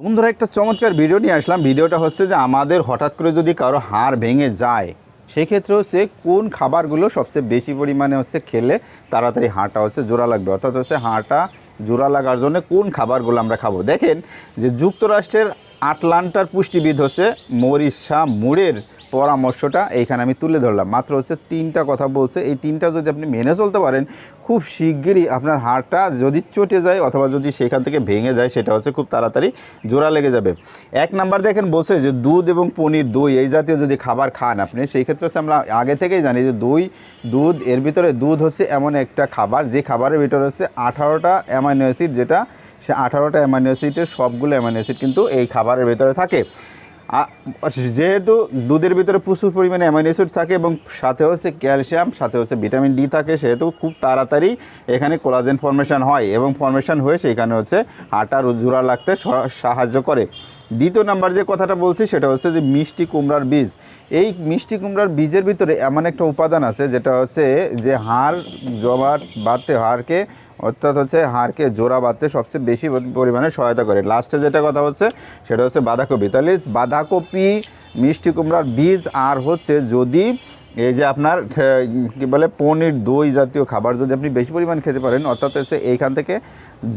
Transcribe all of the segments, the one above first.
বন্ধুরা, একটা চমৎকার ভিডিও নিয়ে আসলাম। ভিডিওটা হচ্ছে যে আমাদের হঠাৎ করে যদি কারও হাড় ভেঙে যায় সেক্ষেত্রে হচ্ছে কোন খাবারগুলো সবচেয়ে বেশি পরিমাণে হচ্ছে খেলে তাড়াতাড়ি হাঁটা হচ্ছে জোড়া লাগবে। অর্থাৎ হচ্ছে হাঁটা জোড়া লাগার জন্য কোন খাবারগুলো আমরা খাব? দেখেন যে যুক্তরাষ্ট্রের আটলান্টার পুষ্টিবিদ হচ্ছে মরিস মুড়ের পরামর্শটা এইখানে আমি তুলে ধরলাম। মাত্র হচ্ছে তিনটা কথা বলছে। এই তিনটা যদি আপনি মেনে চলতে পারেন, খুব শিগগিরই আপনার হাড়টা যদি চটে যায় অথবা যদি সেখান থেকে ভেঙে যায়, সেটা হচ্ছে খুব তাড়াতাড়ি জোড়া লেগে যাবে। এক নাম্বার দেখেন বলছে যে দুধ এবং পনির দই, এই জাতীয় যদি খাবার খান আপনি, সেই ক্ষেত্রে হচ্ছে আমরা আগে থেকেই জানি যে দই, দুধ, এর ভিতরে দুধ হচ্ছে এমন একটা খাবার, যে খাবারের ভিতরে হচ্ছে আঠারোটা অ্যামাইনো অ্যাসিড যেটা সে আঠারোটা অ্যামাইনো অ্যাসিডের সবগুলো অ্যামাইনো অ্যাসিড কিন্তু এই খাবারের ভিতরে থাকে। যেহেতু দুধের ভিতরে প্রচুর পরিমাণে অ্যামাইনো অ্যাসিড থাকে এবং সাথে হচ্ছে ক্যালসিয়াম সাথে হচ্ছে ভিটামিন ডি থাকে, সেহেতু খুব তাড়াতাড়ি এখানে কোলাজেন ফর্মেশন হয় এবং ফর্মেশন হয়ে সেখানে হচ্ছে হাঁটার জোড়া লাগতে সাহায্য করে। দ্বিতীয় নাম্বার যে কথাটা বলছি, সেটা হচ্ছে যে মিষ্টি কুমড়ার বীজ। এই মিষ্টি কুমড়ার বীজের ভিতরে এমন একটা উপাদান আছে, যেটা হচ্ছে যে হাড় জমাট বাঁধতে হাড়কে, অর্থাৎ হচ্ছে হাড়কে জোড়া বাঁধতে সবচেয়ে বেশি পরিমাণে সহায়তা করে। লাস্টে যেটা কথা হচ্ছে, সেটা হচ্ছে বাঁধাকপি। তাহলে বাঁধাকপি মিষ্টি কুমড়ার বীজ, আর হচ্ছে যদি এই যে আপনার কি বলে, পনির দই জাতীয় খাবার যদি আপনি বেশি পরিমাণ খেতে পারেন, অর্থাৎ হচ্ছে এইখান থেকে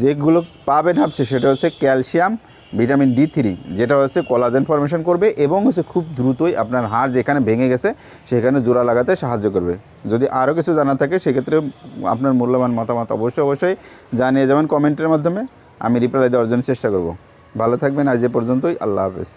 যেগুলো পাবেন ভাবছে সেটা হচ্ছে ক্যালসিয়াম, ভিটামিন ডি থ্রি, যেটা হচ্ছে কোলাজেন ফর্মেশন করবে এবং হচ্ছে খুব দ্রুতই আপনার হাড় যেখানে ভেঙে গেছে, সেখানে জোড়া লাগাতে সাহায্য করবে। যদি আরও কিছু জানা থাকে, সেক্ষেত্রে আপনার মূল্যবান মতামত অবশ্যই অবশ্যই জানিয়ে যাবেন কমেন্টের মাধ্যমে। আমি রিপ্লাই দেওয়ার জন্য চেষ্টা করব। ভালো থাকবেন, আজ এ পর্যন্তই। আল্লাহ হাফেজ।